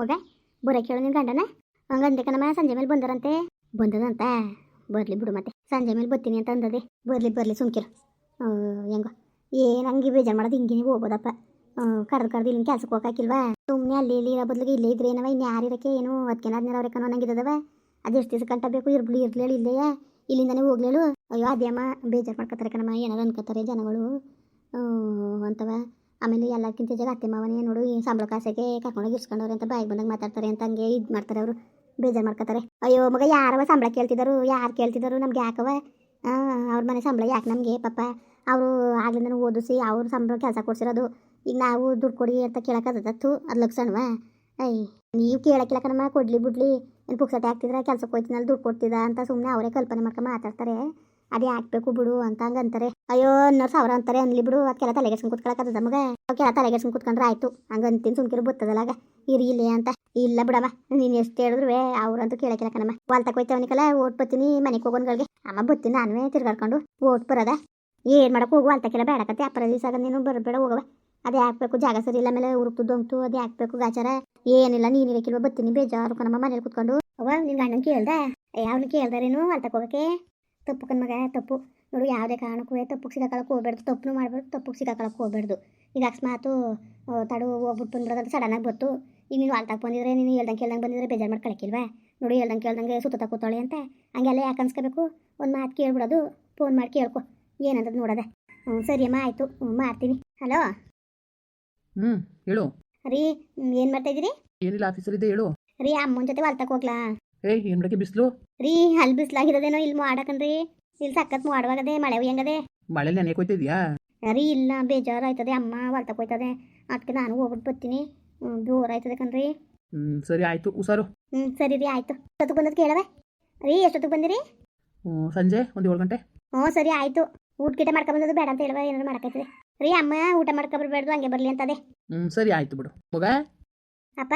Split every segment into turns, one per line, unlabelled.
ಮಗ ಬರ ಕೇಳು ನಿನ್ನ ಗಂಡನ. ಹಂಗಂದೆ ಕಣಮ್ಮ ಸಂಜೆ ಮೇಲೆ ಬಂದರಂತೆ. ಬಂದದಂತ? ಬರ್ಲಿ ಬಿಡು ಮತ್ತೆ. ಸಂಜೆ ಮೇಲೆ ಬರ್ತೀನಿ ಅಂತ ಅಂದದೆ. ಬರಲಿ ಬರಲಿ ಸುಮ್ಕಿರು. ಹೆಂಗೋ. ಏನು ಹಂಗೆ ಬೇಜಾರು ಮಾಡೋದು? ಹಿಂಗೆ ನೀವು ಹೋಗ್ಬೋದಪ್ಪ ಕರೆದು ಕರೆದು ಇಲ್ಲಿ ಕೆಲಸಕ್ಕೆ ಹೋಗಾಕಿಲ್ವಾ? ಸುಮ್ಮನೆ ಅಲ್ಲಿ ಇಲ್ಲಿ ಇರೋ ಬದಲಿಗೆ ಇಲ್ಲೇ ಇದ್ರೆ ಏನವ? ಇನ್ನು ಯಾರು ಇರೋಕ್ಕೆ ಏನು? ಅದಕ್ಕೆ ಹದಿನಾರು ಅವ್ರೆ ಕಣೋ ನಂಗಿದ್ದವ ಅದೆಷ್ಟು ದಿವಸ ಕಂಟ ಬೇಕು? ಇರ್ಲಿ ಇರ್ಲೇಳು ಇಲ್ಲೇ ಇಲ್ಲಿಂದನೇ ಹೋಗ್ಲೇಳು. ಅಯ್ಯೋ ಅದೇಮ್ಮ ಬೇಜಾರು ಮಾಡ್ಕೊತಾರೆ ಕಣಮ್ಮ ಏನಾರು ಅನ್ಕೋತಾರೆ ಜನಗಳು. ಅಂತವ. ಆಮೇಲೆ ಎಲ್ಲಕ್ಕಿಂತ ಜಾಗ ಅತ್ತೆ ಮಾವನೇ ನೋಡು, ಈ ಸಂಬಳ ಕಾಸಿಗೆ ಕರ್ಕೊಂಡೋಗಿ ಇಸ್ಕೊಂಡವ್ರೆ ಅಂತ ಬಾಯಿಗೆ ಬಂದಾಗ ಮಾತಾಡ್ತಾರೆ ಅಂತ ಹಂಗೆ ಇದು ಮಾಡ್ತಾರೆ ಅವರು. ಬೇಜಾರು ಮಾಡ್ಕೊತಾರೆ. ಅಯ್ಯೋ ಮಗ, ಯಾರವ ಸಂಬಳ ಕೇಳ್ತಿದ್ದಾರು? ಯಾರು ಕೇಳ್ತಿದ್ದರು? ನಮ್ಗೆ ಯಾಕವ ಅವ್ರ ಮನೆ ಸಂಬಳ ಯಾಕೆ ನಮಗೆ ಪಾಪ? ಅವರು ಆಗಲಿಂದ ಓದಿಸಿ ಅವ್ರ ಸಂಬಳ ಕೆಲಸ ಕೊಡ್ಸಿರೋದು. ಈಗ ನಾವು ದುಡ್ಡು ಕೊಡಿ ಅಂತ ಕೇಳೋಕ್ಕಾಗತ್ತತ್ತು ಅದು ಲಕ್ಷಣವ? ಅಯ್ಯ ನೀವು ಕೇಳಕ್ಕಿಲ್ಲ ಕಣಮ್ಮ, ಕೊಡ್ಲಿ ಬಿಡ್ಲಿ. ಏನು ಪುಕ್ಸಟೆ ಹಾಕ್ತಿದ್ರೆ? ಕೆಲಸಕ್ಕೆ ಹೋಯ್ತಿನಲ್ಲಿ, ದುಡ್ಡು ಕೊಡ್ತಿದ್ದ ಅಂತ ಸುಮ್ಮನೆ ಅವರೇ ಕಲ್ಪನೆ ಮಾಡ್ಕೊಂಡು ಮಾತಾಡ್ತಾರೆ. ಅದೇ ಹಾಕ್ಬೇಕು ಬಿಡು ಅಂತ ಹಂಗೆ ಅಂತಾರೆ ಅಯ್ಯೋ, ನರ್ಸ್ ಸಾವಿರ ಅಂತಾರೆ. ಅನ್ಲಿ ಬಿಡು, ಅದಕ್ಕೆಲ್ಲ ತಲೆಗೆಡ್ಸ್ಕೊಂಡು ಕೂತ್ಕೊಳಕತ್ತದ ಮಗ. ತಲೆಗೆ ಸುಮ್ ಕೂತ್ಕೊಂಡ್ರೆ ಆಯ್ತು. ಹಂಗಂತ ತಿನ್ ಸುಮ್ ಕಿರು ಬರ್ತದಲ್ಲ ಇರಿ ಇಲ್ಲೇ ಅಂತ. ಇಲ್ಲ ಬಿಡಮ್ಮ, ನೀನು ಎಷ್ಟು ಹೇಳಿದ್ರು ಅವ್ರಂತೂ ಕೇಳಕ್ಕಿಲ್ಲ ಕಣಮ್ಮ. ಹೊಲ್ ತಗೋಯ್ತವನಿಕಲ್ಲ ಓಟ್ ಬತ್ತೀನಿ ಮನೆಗೆ ಹೋಗೋನ್ಗಳಿಗೆ ಅಮ್ಮ ಬತ್ತೀನಿ ನಾನುವೇ ತಿರ್ಗಾಡ್ಕೊಂಡು. ಓಟ್ ಬರೋದ. ಏನು ಮಾಡಕ್ಕೆ ಹೋಗು ಅಂತಕ್ಕೆಲ್ಲ ಬೇಡಕತ್ತೆ ಅಪ್ಪರ ದಿವಸ ನೀನು ಬರಬೇಡ ಹೋಗವ ಅದೇ ಹಾಕ್ಬೇಕು, ಜಾಗ ಸರಿ ಇಲ್ಲ ಮೇಲೆ ಉರುಕ್ತು ದೊಂಕ್ತು ಅದೇ ಹಾಕ್ಬೇಕು, ಗಾಚಾರ. ಏನಿಲ್ಲ, ನೀನು ಇರಕ್ಕಿಲ್ವ ಬತ್ತೀನಿ. ಬೇಜಾರು ಕಣಮ್ಮ, ಮನೇಲಿ ಕೂತ್ಕೊಂಡು. ಅವ್ವ, ನಿನ್ ಗಂಡನ ಕೇಳ್ದ? ಯಾವನು ಕೇಳ್ದಾರೇನು ಅಲ್ಲಿ ಹೋಗಕ್ಕೆ? ತಪ್ಪು ಕನ್ಮಗ ತಪ್ಪು. ನೋಡು ಯಾವುದೇ ಕಾರಣಕ್ಕೂ ತಪ್ಪು ಸಿಗಾಕೊಳ್ಳೋಕೆ ಹೋಗ್ಬಾರ್ದು ತಪ್ಪು ಮಾಡಬಾರ್ದು ತಪ್ಪು ಸಿಗಾಕೊಳ್ಳೋಕೆ ಹೋಗ್ಬಾರ್ದು ಈಗ ಅಕಸ್ಮಾತು ತಡು ಹೋಗ್ಬಿಟ್ಟು ಬಂದ್ಬಿಡೋದಂತ ಸಡನ್ನಾಗಿ ಬತ್ತು ಈಗ ನೀನು ಅಲ್ತಾಗ ಬಂದಿದ್ರೆ ನೀನು ಹೇಳ್ದಂಗೆ ಕೇಳ್ದಂಗೆ ಬಂದಿದ್ರೆ ಬೇಜಾರು ಮಾಡ್ಕೊಳಕ್ಕಿಲ್ವಾ ನೋಡು ಹೇಳ್ದಂಗೆ ಕೇಳ್ದಂಗೆ ಸುತ್ತ ಕೂತಾಳೆ ಅಂತ. ಹಂಗೆಲ್ಲ ಯಾಕೆ ಅನ್ಸ್ಕೋಬೇಕು? ಒಂದು ಮಾತು ಕೇಳ್ಬಿಡೋದು ಫೋನ್ ಮಾಡಿ ಕೇಳ್ಕೊ. ಏನಂತ ನೋಡೋದೆ. ಹ್ಞೂ ಸರಿ ಅಮ್ಮ ಆಯಿತು. ಹ್ಞೂ ಮಾಡ್ತೀನಿ. ಹಲೋ?
ಹ್ಞೂ ಹೇಳು.
ರೀ ಏನು ಮಾಡ್ತಾ ಇದ್ದೀರಿ?
ಏನಿಲ್ಲ ಆಫೀಸಲ್ಲಿದ್ದೆ ಹೇಳು.
ರೀ ಅಮ್ಮನ ಜೊತೆ ಹೊಲ್ತಕ್ಕೆ ಹೋಗ್ಲಾ?
ಏಯ್ ಏನು ಬಿಸಿಲು?
ರೀ ಅಲ್ಲಿ ಬಿಸಿಲಾಗಿರೋದೇನೋ ಇಲ್ಲಿ ಮಾಡಕನ್ರಿ ಇಲ್ಲಿ ಸಕ್ಕತ್ ಮಾಡುವಾಗದೆ ಮಳೆ ಹೆಂಗದೆ
ಮಳೆ ನೆನೆ ಹೋಯ್ತಿದ್ಯಾ
ಅರಿ ಇಲ್ಲ ಬೇಜಾರಾಯ್ತದೆ ಅಮ್ಮ ಹೊಲ್ತಕ್ಕೆ ಹೋಯ್ತದೆ ಅದಕ್ಕೆ ನಾನು ಹೋಗ್ಬಿಟ್ಟು ಬರ್ತೀನಿ. ಜೋರ್ ದೂರ ಆಯ್ತದೆ ಕಣ್ರಿ.
ಹ್ಞೂ ಸರಿ ಆಯ್ತು ಹುಷಾರು.
ಹ್ಮ್ ಸರಿ ರೀ ಆಯ್ತು. ಎಷ್ಟೊತ್ತಿಗೆ ಬಂದದ್ದು ಕೇಳವೆ ರೀ ಎಷ್ಟೊತ್ತಿಗೆ ಬಂದಿರಿ?
ಹ್ಞೂ ಸಂಜೆ ಒಂದು ಏಳು ಗಂಟೆ.
ಹ್ಞೂ ಸರಿ ಆಯ್ತು. ಊಟ ಗಿಟ ಮಾಡ್ಕೊಂಬಂದದ್ದು ಬೇಡ ಅಂತ ಹೇಳುವ ಏನಾರು ಮಾಡಕೈತದೆ ರೀ ಅಮ್ಮ ಊಟ ಮಾಡ್ಕೊಬರ್ಬೇಡ್ದು ಹಂಗೆ ಬರಲಿ ಅಂತದೆ.
ಹ್ಞೂ ಸರಿ ಆಯ್ತು ಬಿಡು. ಮಗ
ಅಪ್ಪ?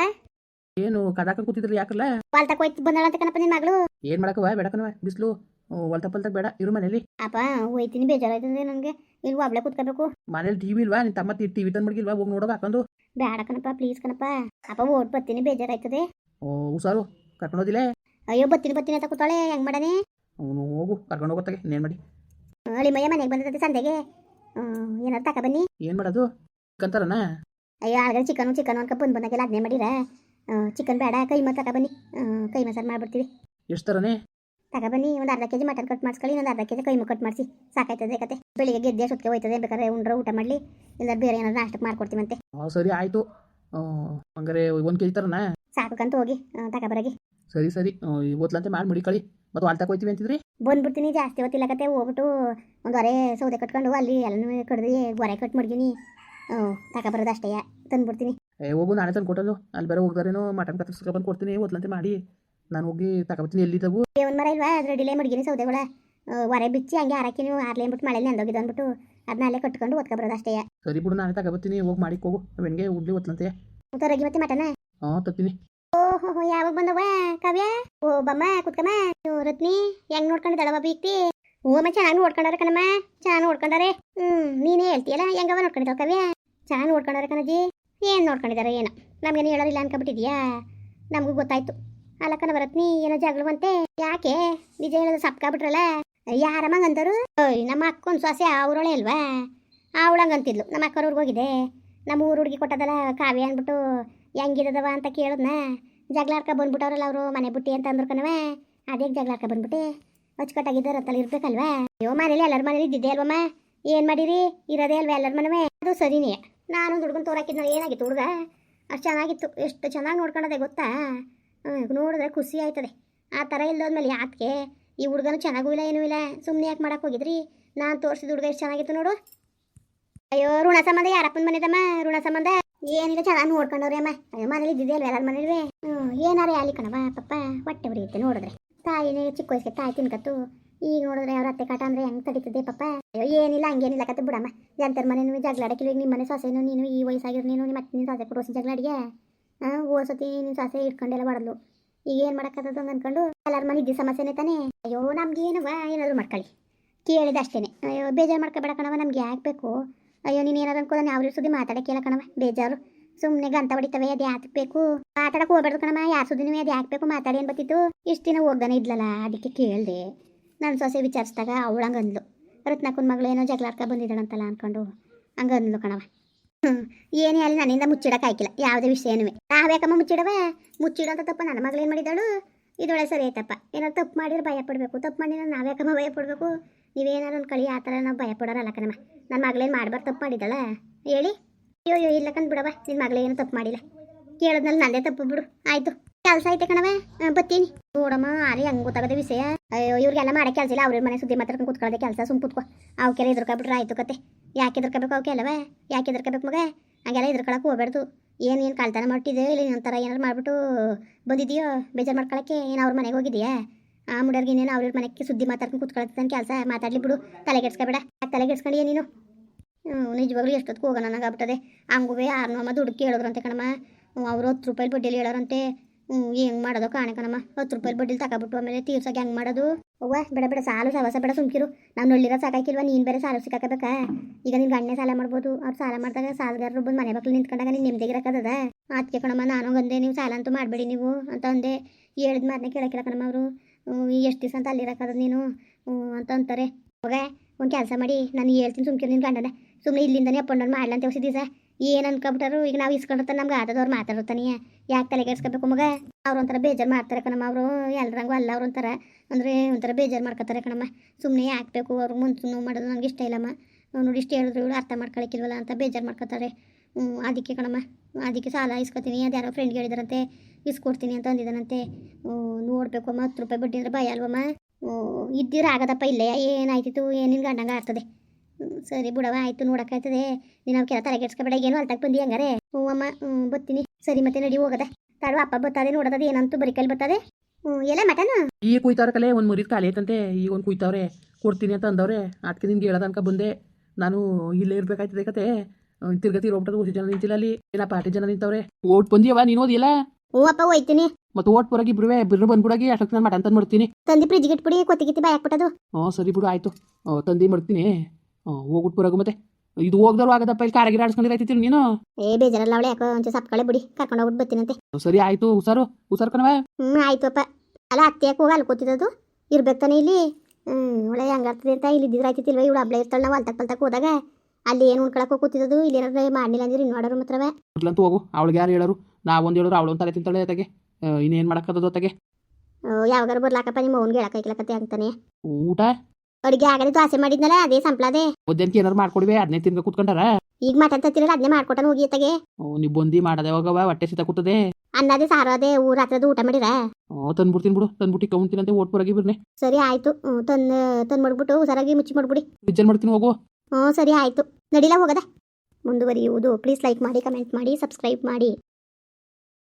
ಏನು ಕದಾಕ ಕೂತಿದ್ರಿ ಯಾಕಲ್ಲ
ಹೊಲ್ತಕ್ಕೆ ಹೋಯ್ತು ಅಂತ ಕಣಪ್ಪ ನಿನ್ನ ಮಗಳು.
ಏನು ಮಾಡಕವ ಬೇಡಕನವ ಬಿಸಿಲು. ಹೊಲ್ತ ಪಲ್ತಕ್ಕೆ ಬೇಡ ಇರು ಮನೇಲಿ.
ಅಪ್ಪ ಹೋಯ್ತೀನಿ ಬೇಜಾರಾಯ್ತದೆ ನನಗೆ. ಇಲ್ಲಿ ಒಬ್ಳೆ ಕುತ್ಕೋಬೇಕು
ಮನೇಲಿ ಟಿವಿ ಇಲ್ವಾ? ನಿನ್ನ ತಮ್ಮ ಟಿವಿ ತಂದು ಮಡಗಿಲ್ವಾ ಹೋಗಿ ನೋಡೋ ಹಾಕೊಂಡು.
ಬೇಡ ಕಣಪ್ಪ ಪ್ಲೀಸ್ ಕಣಪ್ಪ. ಅಪ್ಪ ಓಟ್ ಬರ್ತೀನಿ ಬೇಜಾರಾಯ್ತದೆ.
ಓ ಹುಷಾರು. ಕರ್ಕೊಂಡೋದಿಲ್ಲ
ಅಯ್ಯೋ ಬರ್ತೀನಿ ಬರ್ತೀನಿ ಅಂತ ಕೂತಾಳೆ. ಹೆಂಗ್ ಮಾಡನೆ?
ಅವನು ಹೋಗು ಕರ್ಕೊಂಡು ಹೋಗೋತ್ತಾಗೆ ಇನ್ನೇನು ಮಾಡಿ?
ಅಳಿಮಯ್ಯ ಮನೆಗೆ ಬಂದಿದ್ದೆ ಹ್ಮ್, ಏನಾರು ತಕ ಬನ್ನಿ.
ಏನು ಮಾಡೋದು? ಕಂತಾರನ
ಅಯ್ಯೋ ಆಗ ಚಿಕನ್ ಚಿಕನ್ ಅನ್ಕ ಬಂದು ಬಂದಾಗೆಲ್ಲ ಅದನ್ನೇ ಮಾಡಿರ? ಚಿಕನ್ ಬೇಡ ಕೈಮ ತಕ ಬನ್ನಿ. ಕೈ ಮಸಾಲ ಮಾಡ್ಬಿಡ್ತೀವಿ.
ಎಷ್ಟು ಥರನೇ
ತಕ ಬನ್ನಿ ಒಂದು ಅರ್ಧ ಕೆಜಿ ಮಟನ್ ಕಟ್ ಮಾಡಿಸ್ಕೊಳ್ಳಿ ಇನ್ನೊಂದು ಅರ್ಧ ಕೆಜಿ ಕೈಮು ಕಟ್ ಮಾಡಿಸಿ. ಸಾಕಾಯ್ತದೆ ಕತೆ. ಬೆಳಿಗ್ಗೆ ಗೆದ್ದೆ ಸುತ್ತಿಗೆ ಹೋಯ್ತದೆ ಬೇಕಾದ್ರೆ ಉಂಡ್ರೆ ಊಟ ಮಾಡಲಿ ಇಲ್ಲ ಬೇರೆ ಏನಾದ್ರು ನಾಷ್ಟಕ್ಕೆ ಮಾಡ್ಕೊಡ್ತೀವಂತೆ
ಸರಿ ಆಯಿತು. ಹಂಗಾರೆ ಒಂದು ಕೆ ಜಿ ಸಾಕು
ಸಾಕಂತ ಹೋಗಿ ತಕ ಬರಗಿ.
ಸರಿ ಸರಿ. ಓದ್ಲಂತೆ ಮಾಡಿ ಮುಡಿಕಳಿ ಮತ್ತು ಅಲ್ಲಿ ಹೋಯ್ತೀವಿ ಅಂತಿದ್ರಿ?
ಬಂದ್ಬಿಡ್ತೀನಿ ಜಾಸ್ತಿ ಹೊತ್ತಿಲ್ಲ ಕತೆ. ಹೋಗ್ಬಿಟ್ಟು ಒಂದು ಅರೆ ಸೌದೆ ಕಟ್ಕೊಂಡು ಅಲ್ಲಿ ಎಲ್ಲನೂ ಕಡ್ದು ಗೊರೆ ಕಟ್ ಮಡ್ಗಿನಿ. ತಕ ಬರೋದು ಅಷ್ಟೇ ತಂದ್ಬಿಡ್ತೀನಿ.
ಏ ಹೋಗು ನಾಳೆ ತಂದು ಕೊಟ್ಟನು ಅಲ್ಲಿ ಬೇರೆ ಹೋಗ್ದಾರೇನೋ ಮಟನ್ ಕತ್ತಿಸ್ಕೊಂಡು ಕೊಡ್ತೀನಿ ಓದ್ಲಂತೆ ಮಾಡಿ. ನಾನು ಹೋಗಿ ತಗೋಬತ್ತೀನಿ ಎಲ್ಲಿ ತಗೋ?
ಒಂದು ಮರ ಇಲ್ವಾ? ಅದ್ರ ಡಿಲೇ ಮಡ್ಗಿನಿ ಸೌದೆಗಳ ಹೊರೆ ಬಿಚ್ಚಿ ಹಂಗೆ ಹಾರಾಕಿ ನೀವು ಆರ್ಲೇ ಅಂದ್ಬಿಟ್ಟು ಮಳೆ ಅಂದೋಗಿದ್ದು ಅಂದ್ಬಿಟ್ಟು ಅದನ್ನ ಅಲ್ಲೇ ಕಟ್ಕೊಂಡು ಒತ್ಕ ಬರೋದು ಅಷ್ಟೇ.
ಸರಿ ಬಿಡು ನಾನು ತಗೋತೀನಿ ಹೋಗಿ ಮಾಡಿ ಹೋಗು. ಉಡ್ಲಿ ಓದ್ಲಂತೆ
ರಗಿ ಮತ್ತೆ ಮಟನ?
ಹಾಂ ತತ್ತೀನಿ.
ಓಹೋ ಯಾವಾಗ ಬಂದವ ಕಾವ್ಯ? ಓ ಬಮ್ಮ ಕುತ್ಕಮ್ಮ. ನೀವು ರತ್ನಿ ಹೆಂಗ್ ನೋಡ್ಕೊಂಡಿದ್ದಾಳವ ಬೀಕ್ತಿ ಓಮ್ಮ ಚೆನ್ನಾಗಿ ನೋಡ್ಕೊಂಡಾರ ಕಣಮ್ಮ. ಚೆನ್ನಾಗಿ ನೋಡ್ಕೊಂಡಾರೆ ಹ್ಮ್ ನೀನೇ ಹೇಳ್ತೀಯಲ್ಲ ಹೆಂಗವ ನೋಡ್ಕೊಂಡಿದ್ದಾವ ಕಾವ್ಯ? ಚೆನ್ನಾಗಿ ನೋಡ್ಕೊಂಡಾರ ಕಣಜಿ. ಏನ್ ನೋಡ್ಕೊಂಡಿದ್ದಾರೆ ಏನೋ. ನಮ್ಗೇನು ಹೇಳೋರಿಲ್ಲ ಅನ್ಕೊಬಿಟ್ಟಿದ್ಯಾ ನಮಗೂ ಗೊತ್ತಾಯ್ತು. ಅಲ್ಲ ಕಣವ ಏನ ಜಗಳವಂತೆ. ಯಾಕೆ? ನಿಜ ಹೇಳೋದು ಸಪ್ಕಾಬಿಟ್ರಲ್ಲ? ಯಾರ ಅಂದರು ಓಯ್, ನಮ್ಮ ಅಕ್ಕೊಂದು ಸೊಸೆ ಅವರೊಳೆ ಅಲ್ವಾ? ಅವಳಂಗಂತಿದ್ಲು. ನಮ್ಮ ಅಕ್ಕರ ಹೋಗಿದೆ ನಮ್ಮ ಊರು ಹುಡುಗಿ ಕೊಟ್ಟದಲ್ಲ ಕಾವ್ಯ ಅಂದ್ಬಿಟ್ಟು ಹೆಂಗಿದದವ ಅಂತ ಕೇಳಿದ್ನ. ಜಗಳಾಡ್ಕ ಬಂದ್ಬಿಟ್ಟವ್ರಲ್ಲ ಅವರು ಮನೆ ಬುಟ್ಟಿ ಅಂತ ಅಂದ್ರು ಕಣವ ಅದೇ ಜಗಳಾಡ್ಕ ಬಂದ್ಬಿಟ್ಟೆ. ಅಚ್ಚುಕಟ್ಟಾಗಿದ್ದಾರೆ ಅಂತಲ್ಲಿ ಇರ್ಬೇಕಲ್ವಾ? ಅಯ್ಯೋ, ಮನೇಲಿ ಎಲ್ಲರ ಮನೇಲಿ ಇದ್ದಿದ್ದೆ ಅಲ್ವಮ್ಮ? ಏನು ಮಾಡಿರಿ? ಇರೋದೇ ಅಲ್ವಾ ಎಲ್ಲರ ಮನವೇ? ಅದು ಸರಿನೇ. ನಾನು ಹುಡುಗನ ತೋರಾಕಿದ್ನ ಏನಾಗಿತ್ತು ಹುಡುಗ? ಅಷ್ಟು ಚೆನ್ನಾಗಿತ್ತು. ಎಷ್ಟು ಚೆನ್ನಾಗಿ ನೋಡ್ಕೊಂಡದೆ ಗೊತ್ತಾ? ನೋಡಿದ್ರೆ ಖುಷಿ ಆಯ್ತದೆ. ಆ ಥರ ಇಲ್ದೋದ್ಮೇಲೆ ಯಾಕೆ ಈ ಹುಡುಗನು ಚೆನ್ನಾಗೂ ಇಲ್ಲ, ಏನೂ ಇಲ್ಲ. ಸುಮ್ಮನೆ ಯಾಕೆ ಮಾಡಕ್ಕೆ ಹೋಗಿದ್ರಿ? ನಾನು ತೋರಿಸಿದ ಹುಡುಗ ಎಷ್ಟು ಚೆನ್ನಾಗಿತ್ತು ನೋಡು. ಅಯ್ಯೋ, ಋಣ ಸಂಬಂಧ, ಯಾರಪ್ಪನ ಮನೆದಮ್ಮ? ಋಣ ಸಂಬಂಧ? ಏನಿಲ್ಲ ಚೆನ್ನಾಗಿ ನೋಡ್ಕೊಂಡವ್ರಿ ಅಮ್ಮ. ಅಯ್ಯೋ, ಮನೇಲಿ ಇದ್ದಿದ್ದೆ ಅಲ್ವ ಎಲ್ಲರ ಮನೇಲಿ ಹ್ಞೂ ಏನಾರೇ ಯಾಲಿ ಕಣವ ಪಪ್ಪ. ಹೊಟ್ಟೆ ಉರಿಯುತ್ತೆ ನೋಡಿದ್ರೆ. ತಾಯಿನೇ ಚಿಕ್ಕ ವಯಸ್ಸಿಗೆ ತಾಯಿ ತಿನ್ಕತ್ತು. ಈಗ ನೋಡಿದ್ರೆ ಅವ್ರ ಅತ್ತೆ ಕಾಟ ಅಂದ್ರೆ ಹೆಂಗ್ ತಡೀತದೆ ಪಪ್ಪ. ಅಯ್ಯೋ, ಏನಿಲ್ಲ, ಹಂಗೇನಿಲ್ಲ, ಕತ್ತೆ ಬಿಡಮ್ಮ. ಎಂತರ ಮನೇನು ಜಗಳಾಡಕ್ಕಿಲ್ಲ ಈಗ ನಿಮ್ಮ ಮನೆ ಸೊಸೆನು, ನೀನು ಈ ವಯಸ್ಸಾಗಿರೋ ನೀನು, ನಿಮ್ಮ ಮತ್ತೆ ನಿನ್ನ ಸೊಸೆ ಕೊಡೋಸಿ ಜಗಳಾಡಿಗೆ. ಹಾಂ ಓಸತಿ ನಿನ್ನ ಸೊಸೆ ಇಟ್ಕೊಂಡೆಲ್ಲ ಬಡದ್ಲು. ಈಗ ಏನು ಮಾಡಕ್ಕತ್ತದ ಅಂತ ಅನ್ಕೊಂಡು ಎಲ್ಲರ ಮನೆ ಇದ್ದ ಸಮಸ್ಯೆನೇ ತಾನೇ. ಅಯ್ಯೋ ನಮ್ಗೇನವ ಏನಾದ್ರು ಮಾಡ್ಕೊಳ್ಳಿ. ಕೇಳಿದ ಅಷ್ಟೇನೆ. ಅಯ್ಯೋ, ಬೇಜಾರು ಮಾಡ್ಕೊಬೇಡ ಕಣವ ನಮ್ಗೆ ಯಾಕೆ ಬೇಕು? ಅಯ್ಯೋ, ನೀನು ಏನಾದ್ರು ಅನ್ಕೊಳ್ಳೋ ನಾವು ಸುದ್ದಿ ಮಾತಾಡಕ್ಕಿಲ್ಲ ಕಣವ ಬೇಜಾರು. ಸುಮ್ಮನೆ ಗಂತ ಹೊಡಿತವೆ, ಅದು ಯಾಕೆ ಬೇಕು? ಮಾತಾಡಕ್ ಹೋಗ್ಬಾರ್ದು ಕಣಮ್ಮ ಯಾರ ಸುದ್ದಿನೂ ಅದು ಯಾಕೆ ಬೇಕು ಮಾತಾಡಿ ಏನ್ ಬತ್ತಿತ್ತು ಇಷ್ಟು ದಿನ ಹೋಗ್ದಾನೆ ಇದ್ಲಲ್ಲ, ಅದಕ್ಕೆ ಕೇಳಿದೆ. ನನ್ನ ಸೊಸೆ ವಿಚಾರಿಸಿದಾಗ ಅವಳು ಹಂಗೆ ಅಂದ್ಲು. ರತ್ನಕ್ಕನ ಮಗಳು ಏನೋ ಜಗಳಾಡ್ಕ ಬಂದಿದ್ದಾಳಂತಲ್ಲ ಅನ್ಕೊಂಡು ಹಂಗೆ ಅಂದ್ಲು ಕಣವ. ಏನೇ ಅಲ್ಲಿ ನನ್ನಿಂದ ಮುಚ್ಚಿಡಕ್ ಆಯ್ಕಿಲ್ಲ. ಯಾವುದೇ ವಿಷಯನೂ ನಾವ್ಯಾಕಮ್ಮ ಮುಚ್ಚಿಡವ? ಮುಚ್ಚಿಡೋ ತಪ್ಪ. ನನ್ನ ಮಗಳು ಏನು ಮಾಡಿದಾಳು ಇದೊಳೆ ಸರಿ ಆಯ್ತಪ್ಪ. ಏನಾದ್ರು ತಪ್ಪು ಮಾಡಿದ್ರೆ ಭಯ ಪಡಬೇಕು. ತಪ್ಪು ಮಾಡಿದ್ರೆ ನಾವ್ಯಾಕಮ್ಮ ಭಯ ಪಡಬೇಕು? ನೀವೇನಾರು ಒಂದು ಕಳಿ ಆ ಥರ ನಾವು ಭಯ ಪಡೋರಲ್ಲ ಕಣಮ್ಮ. ನನ್ನ ಮಗಳೇನು ಮಾಡ್ಬಾರ್ದು, ತಪ್ಪು ಮಾಡಿದ್ದಾಳ? ಹೇಳಿ? ಅಯ್ಯೋ ಅಯ್ಯೋ, ಇಲ್ಲ ಕಂದು ಬಿಡವ ನಿನ್ನ ಮಗಳೇನು ತಪ್ಪು ಮಾಡಿಲ್ಲ. ಕೇಳೋದ್ನಲ್ಲಿ ನಂದೇ ತಪ್ಪು ಬಿಡು. ಆಯ್ತು. ಕೆಲಸ ಐತೆ ಕಣವ ಬತ್ತೀನಿ. ನೋಡಮ್ಮ ಅರೇ ಹಂಗೆ ಗೊತ್ತಾಗದ ವಿಷಯ. ಅಯ್ಯೋ, ಇವ್ರಿಗೆಲ್ಲ ಮಾಡೋ ಕೆಲಸ ಇಲ್ಲ. ಅವ್ರ ಮನೆ ಸುದ್ದಿ ಮಾತ್ರ ಕೂತ್ಕೊಳ್ಳೋದೆ ಕೆಲಸ. ಸುಮ್ ಕೂತ್ಕೋ. ಅವಕ್ಕೆಲ್ಲ ಎದುರ್ಕೊಬಿಟ್ರೆ ಆಯ್ತು ಕತೆ. ಯಾಕೆ ಎದುರ್ಕೋಬೇಕು ಅವಕ್ಕೆಲ್ಲವ ಯಾಕೆ ಎದುರ್ಕೋಬೇಕು ಮಗ? ಹಂಗೆಲ್ಲ ಎದುರ್ಕೊಳಕ್ಕೆ ಹೋಗ್ಬಾರ್ದು ಏನು ಏನು ಕಳ್ತನ ಮಾಡ್ತಿದ್ಯೋ ಇಲ್ಲ ಒಂಥರ ಏನಾರು ಮಾಡ್ಬಿಟ್ಟು ಬಂದಿದೆಯೋ ಬೇಜಾರು ಮಾಡ್ಕೊಳಕ್ಕೆ ಏನು ಅವ್ರ ಮನೆಗೆ ಹೋಗಿದೆಯಾ? ಆ ಮುಡರ್ಗೆ ಇನ್ನೇನು ಅವ್ರ ಮನೆಗೆ ಸುದ್ದಿ ಮಾತಾಡ್ಕೊಂಡು ಕೂತ್ಕೊಳತ್ತಾನ ಕೆಲಸ. ಮಾತಾಡ್ಲಿ ಬಿಡು. ತಲೆಗೆಡ್ಸ್ಕೊಬೇಡ ತಲೆಗೆಡ್ಸ್ಕೊಂಡು ಹ್ಞೂ, ನಿಜವಾಗ್ಲೂ ಎಷ್ಟೊತ್ತಿಗೆ ಹೋಗೋಣ ನಂಗೆ ಆಗ್ಬಿಟ್ಟದೆ ಹಂಗೂ ಆರ್ನಮ್ಮ ದುಡ್ಡು ಕೇಳಿದ್ರಂತೆ ಕಣಮ್ಮ. ಅವ್ರು ಹತ್ತು ರೂಪಾಯಿ ಬಡ್ಡಿಯಲ್ಲಿ ಹೇಳೋರಂತೆ. ಹೆಂಗೆ ಮಾಡೋದು ಕಾಣೆ ಕಣಮ್ಮ ಹತ್ತು ರೂಪಾಯಿ ಬಡ್ಡಿಲಿ ತಗೊಬಿಟ್ಟು ಆಮೇಲೆ ತೀರ್ಸೋಕೆ ಹೆಂಗೆ ಮಾಡೋದು? ಅವ್ವ, ಬೇಡ ಬೇಡ, ಸಾಲು, ಸವಸ ಬೇಡ, ಸುಮ್ಕಿರು. ನಾವು ನೊಳ್ಳಿರೋ ಸಾಕಾಕಿಲ್ವಾ ನೀನು ಬೇರೆ ಸಾಲ ಸಿಕ್ಕಾಕಬೇಕಾ? ಈಗ ನಿನ್ ಗಂಡನೇ ಸಾಲ ಮಾಡ್ಬೋದು. ಅವ್ರು ಸಾಲ ಮಾಡಿದಾಗ ಸಾಲಗಾರರು ಬಂದು ಮನೆ ಮಕ್ಳು ನಿಂತ್ಕೊಂಡಾಗ ನೀನು ನೆಮ್ಮದಿಗಿರಕ್ಕದ ಅದಕ್ಕೆ ಕಣಮ್ಮ, ನಾನು ಗಂದೆ ನೀವು ಸಾಲ ಅಂತೂ ಮಾಡಬೇಡಿ ನೀವು ಅಂತ ಅಂದೆ. ಹೇಳಿದ ಮಾತನ್ನ ಕೇಳಕ್ಕಿಲ್ಲ ಕಣಮ್ಮ ಅವರು. ಎಷ್ಟು ದಿವಸ ಅಂತ ಅಲ್ಲಿರಕ್ಕದ ನೀನು? ಅಂತ ಅಂತಾರೆ. ಹೋಗ, ಒಂದು ಕೆಲಸ ಮಾಡಿ, ನಾನು ಹೇಳ್ತೀನಿ ಸುಮ್ಕಿರು ನಿನ್ನ ಗಂಡನ. ಸುಮ್ಮನೆ ಇಲ್ಲಿಂದನೇ ಅಪ್ ಡೌನ್ ಮಾಡ್ಲ ಅಂತ ಹೊಸ ದಿವಸ ಏನು ಅನ್ಕೊಬಿಟ್ಟರು? ಈಗ ನಾವು ಇಸ್ಕೊಂಡಿರ್ತಾನೆ ನಮ್ಗೆ ಆದದವ್ರು ಮಾತಾಡಿರ್ತಾನೆ ಯಾಕೆ ತಲೆಗೆಡ್ಸ್ಕೋಬೇಕು ಮಗ? ಅವ್ರು ಒಂಥರ ಬೇಜಾರು ಮಾಡ್ತಾರೆ ಕಣಮ್ಮ ಅವರು. ಎಲ್ಲರಂಗೂ ಅಲ್ಲ ಅವ್ರು ಒಂಥರ. ಅಂದರೆ ಒಂಥರ ಬೇಜಾರು ಮಾಡ್ಕೋತಾರೆ ಕಣಮ್ಮ. ಸುಮ್ಮನೆ ಹಾಕ್ಬೇಕು ಅವ್ರಿಗೆ ಮುಂಚೆ ನೋವು ಮಾಡೋದು ನನಗೆ ಇಷ್ಟ ಇಲ್ಲಮ್ಮ. ಅವ್ರು ನೋಡಿ ಇಷ್ಟು ಹೇಳಿದ್ರು ಇವಳು ಅರ್ಥ ಮಾಡ್ಕೊಳಕ್ಕಿಲ್ವಲ್ಲ ಅಂತ ಬೇಜಾರು ಮಾಡ್ಕೊತಾರೆ. ಅದಕ್ಕೆ ಕಣಮ್ಮ. ಅದಕ್ಕೆ ಸಾಲ ಇಸ್ಕೊತೀನಿ. ಅದು ಯಾರೋ ಫ್ರೆಂಡ್ಗೆ ಹೇಳಿದಾರಂತೆ. ಇಸ್ಕೊಡ್ತೀನಿ ಅಂತ ಅಂದಿದ್ದಾನಂತೆ ನೋಡಬೇಕು ಅಮ್ಮ ಹತ್ತು ರೂಪಾಯಿ ಬಡ್ಡಿ ಅಂದ್ರೆ ಭಯ ಅಲ್ವಮ್ಮ? ಇದ್ದಿರ ಆಗದಪ್ಪ ಇಲ್ಲೇ. ಏನಾಯ್ತಿತ್ತು? ಏನಿನ ಗಂಡಂಗೆ ಆಗ್ತದೆ ಸರಿ ಬಿಡವ ಆಯ್ತು ನೋಡಕ್ಕಾಯ್ತದೆ ನೀನು ತಲೆ ತಲೆಗೆಡ್ಸ್ಕೊಬೇಡ ಏನು ಅಲ್ತಾಗ ಬಂದಿ ಹಂಗಾರೆ? ಹ್ಞೂ ಅಮ್ಮ ಹ್ಞೂ ಬತ್ತೀನಿ ಸರಿ ಮತ್ತೆ ನಡಿ ಹೋಗದ. ತಾಡು ಅಪ್ಪ ಬರ್ತದೆ ನೋಡದ ಏನಂತೂ ಬರಿ ಕೈಲಿ ಬರ್ತದೆ ಹ್ಞೂ ಎಲ್ಲ ಮಟನ್?
ಈ ಕುಯ್ತಾರ ಕಲೆ ಒಂದು ಮುರಿದ ಖಾಲಿ ಐತಂತೆ ಈಗ ಒಂದು ಕುಯ್ತಾವ್ರೆ. ಕೊಡ್ತೀನಿ ಅಂತ ಅಂದವ್ರೆ. ಅದಕ್ಕೆ ನಿನ್ಗೆ ಹೇಳೋದ ಅನ್ಕ ಬಂದೆ. ನಾನು ಇಲ್ಲೇ ಇರ್ಬೇಕಾಯ್ತದೆ ಕತೆ. ತಿರ್ಗತಿ ಹೋಗ್ಬಿಟ್ಟದು ಓಸಿ ಜನ ನಿಂತಿಲ್ಲ ಅಲ್ಲಿ. ಏನ ಪಾರ್ಟಿ ಜನ ನಿಂತವ್ರೆ. ಓಟ್ ಬಂದಿಯವ ನೀನು ಓದಿಲ್ಲ
ಓ ಅಪ್ಪ ಹೋಯ್ತೀನಿ.
ಮತ್ತೆ ಓಟ್ ಬರೋಗಿ ಬಿಡುವೆ ಬಿರು ಬಂದ್ಬಿಡಾಗಿ ಅಷ್ಟೊತ್ತು ನಾನು ಮಟನ್ ತಂದು ಮಾಡ್ತೀನಿ.
ತಂದಿ ಫ್ರಿಜ್ಗೆ ಇಟ್ಬಿಡಿ ಕೊತ್ತಿಗಿತ್ತಿ ಬಾಯ್ ಹಾಕ್ಬಿಟ್ಟದು.
ಹ್ಞೂ ಸರಿ ಬಿಡು ಆಯಿತು. ತಂದಿ ಮಾಡ್ತೀನಿ. ಹೋಗ್ಬಿಟ್ಟು ಬರೋಗು ಮತ್ತೆ. ಇದು ಹೋಗ್ದವ್ರು ಆಗದಪ್ಪ ಇಲ್ಲಿ ಕಾರಾಗಿರ ಆಡ್ಸ್ಕೊಂಡಿರೈತಿತ್ತು ನೀನು.
ಏ ಬೇಜಾರಲ್ಲ ಅವಳೆ ಯಾಕೋ ಒಂಚೂರು ಸಪ್ಕಳೆ ಬಿಡಿ ಕರ್ಕೊಂಡು ಹೋಗ್ಬಿಟ್ಟು ಬರ್ತೀನಂತೆ.
ಸರಿ ಆಯ್ತು ಹುಷಾರು ಹುಷಾರು ಕಣವ
ಹ್ಞೂ ಆಯ್ತಪ್ಪ ಅಲ್ಲ ಅತ್ತೆ ಯಾಕೆ ಹೋಗಿ ಅಲ್ಲಿ ಕೂತಿದ್ದು ಇರ್ಬೇಕು ತಾನೇ ಇಲ್ಲಿ? ಹ್ಞೂ ಒಳ್ಳೆ ಹಂಗಾಗ್ತದೆ ಅಂತ ಇಲ್ಲಿ ಇದ್ದಿದ್ರೆ ಇಲ್ವ? ಇವಳು ಹಬ್ಳ ಇರ್ತಾಳೆ ನಾವು ಅಲ್ತಕ್ ಪಲ್ತಕ್ ಹೋದಾಗ. ಅಲ್ಲಿ ಏನು ಉಣ್ಕೊಳಕ್ಕೆ ಕೂತಿದ್ದು ಇಲ್ಲಿ ಏನಾದ್ರೆ ಮಾಡಿಲ್ಲ ಅಂದ್ರೆ ಇನ್ನು ಮಾಡೋರು ಮಾತ್ರವೇ.
ಮೊದ್ಲಂತೂ ಹೋಗು ಅವಳಿಗೆ ಯಾರು ಹೇಳೋರು? ನಾವೊಂದು ಹೇಳೋರು ಅವಳು ತಲೆ ತಿಂತಾಳೆ ಅತ್ತಾಗೆ. ಇನ್ನೇನು ಮಾಡೋಕ್ಕದ ಜೊತೆಗೆ
ಯಾವಾಗಾರು ಬರ್ಲಾಕಪ್ಪ ನಿಮ್ಮ ಅವ್ನಿಗೆ ಹೇಳಕ್ಕೆ ಅಂತಾನೆ.
ಊಟ?
ಅಡುಗೆ ಆಗದೆ ದ್ವಾಸೆ ಮಾಡಿದ್ನಲ್ಲ ಅದೇ ಸಂಪ್ಲಾದೆ
ಮಧ್ಯಾಹ್ನಕ್ಕೆ ಏನಾರು ಮಾಡ್ಕೊಡಿವೆ ಅದನ್ನೇ ತಿನ್ಬೇಕು ಕೂತ್ಕೊಂಡಾರ?
ಈಗ ಮಾತಾಡ್ತಿರಲ್ಲ ಅದನ್ನೇ ಮಾಡ್ಕೊಟ್ಟಾನ ಹೋಗಿ ಅತ್ತಗೆ.
ನೀವು ಬಂದಿ ಮಾಡದೆ ಹೋಗವ ಹೊಟ್ಟೆ ಸಿತ ಕೂತದೆ.
ಅನ್ನದೇ ಸಾರು ಅದೇ ಊರ ಹತ್ರದ ಊಟ ಮಾಡಿರ?
ತಂದ್ಬಿಡ್ತೀನಿ ಬಿಡು ತಂದ್ಬಿಟ್ಟು ಕೌಂತೀನಂತೆ ಓಟ್ ಬರಗಿ ಬಿರ್ನೆ.
ಸರಿ ಆಯ್ತು ತಂದ್ ತಂದು ಮಾಡ್ಬಿಟ್ಟು ಸರಾಗಿ ಮುಚ್ಚಿ ಮಾಡ್ಬಿಡಿ.
ಫ್ರಿಜ್ಜಲ್ಲಿ ಮಾಡ್ತೀನಿ ಹೋಗು.
ಹ್ಞೂ ಸರಿ ಆಯ್ತು. ನಡಿಲ ಹೋಗದ? ಮುಂದುವರಿಯುವುದು ಪ್ಲೀಸ್ ಲೈಕ್ ಮಾಡಿ ಕಮೆಂಟ್ ಮಾಡಿ ಸಬ್ಸ್ಕ್ರೈಬ್ ಮಾಡಿ.